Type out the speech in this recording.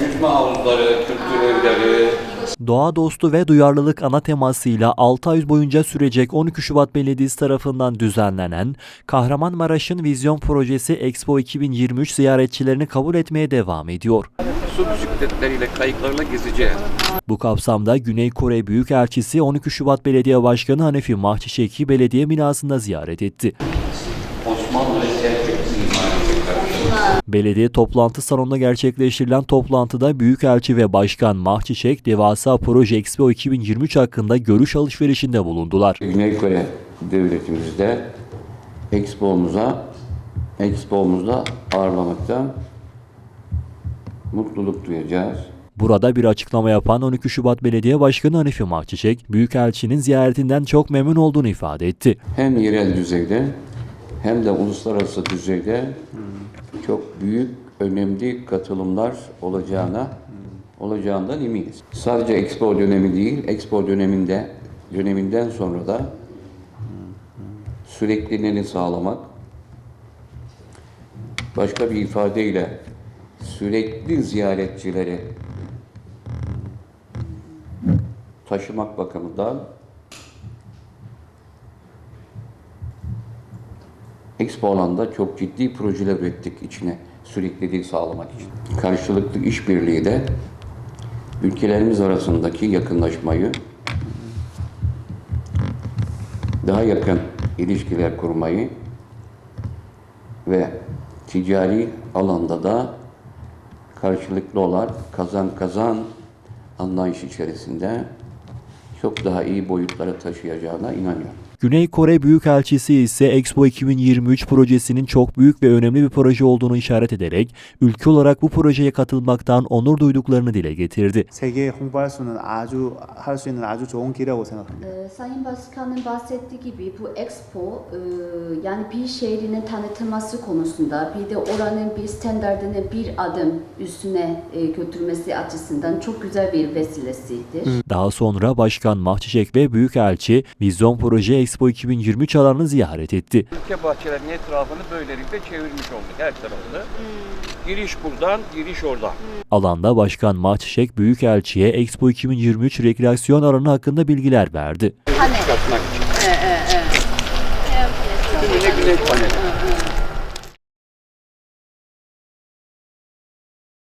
Yüzme havuzları, kültür evleri, Doğa dostu ve duyarlılık ana temasıyla 6 ay boyunca sürecek 12 Şubat Belediyesi tarafından düzenlenen Kahramanmaraş'ın Vizyon Projesi Expo 2023 ziyaretçilerini kabul etmeye devam ediyor. su bisikletleriyle, kayıklarla gezeceğiz. Bu kapsamda Güney Kore Büyükelçisi 12 Şubat Belediye Başkanı Hanefi Mahçişek'i belediye binasında ziyaret etti. Osmanlı ve Selçuklu mimarisi Belediye toplantı salonunda gerçekleştirilen toplantıda Büyükelçi ve Başkan Mahçişek, Devasa Proje Expo 2023 hakkında görüş alışverişinde bulundular. Güney Kore devletimizde Expo'muza Expo'muzda ağırlamaktan mutluluk duyacağız. Burada bir açıklama yapan 12 Şubat Belediye Başkanı Hanifi Mahçişek, Büyükelçinin ziyaretinden çok memnun olduğunu ifade etti. Hem yerel düzeyde hem de uluslararası düzeyde çok büyük, önemli katılımlar olacağına olacağından eminiz. Sadece Expo dönemi değil, Expo döneminde döneminden sonra da sürekliliğini sağlamak, başka bir ifadeyle sürekli ziyaretçileri taşımak bakımından Expo alanda çok ciddi projeler ürettik içine sürekliliği sağlamak için. Karşılıklı işbirliği de ülkelerimiz arasındaki yakınlaşmayı daha yakın ilişkiler kurmayı ve ticari alanda da karşılıklı olarak kazan kazan anlayış içerisinde çok daha iyi boyutlara taşıyacağına inanıyorum. Güney Kore Büyükelçisi ise Expo 2023 projesinin çok büyük ve önemli bir proje olduğunu işaret ederek ülke olarak bu projeye katılmaktan onur duyduklarını dile getirdi. Ee, Sayın Başkan'ın bahsettiği gibi bu Expo yani bir şehrinin tanıtılması konusunda bir de oranın bir standartını bir adım üstüne götürmesi açısından çok güzel bir vesilesidir. Daha sonra Başkan Mahçiçek ve Büyükelçi Vizyon Proje Expo 2023 alanını ziyaret etti. Ülke bahçelerinin etrafını böylelikle çevirmiş olduk her tarafını. Giriş buradan, giriş oradan. Alanda Başkan Mahçişek Büyükelçi'ye Expo 2023 rekreasyon alanı hakkında bilgiler verdi. Çıkartmak için. Tümüne güneş paneli.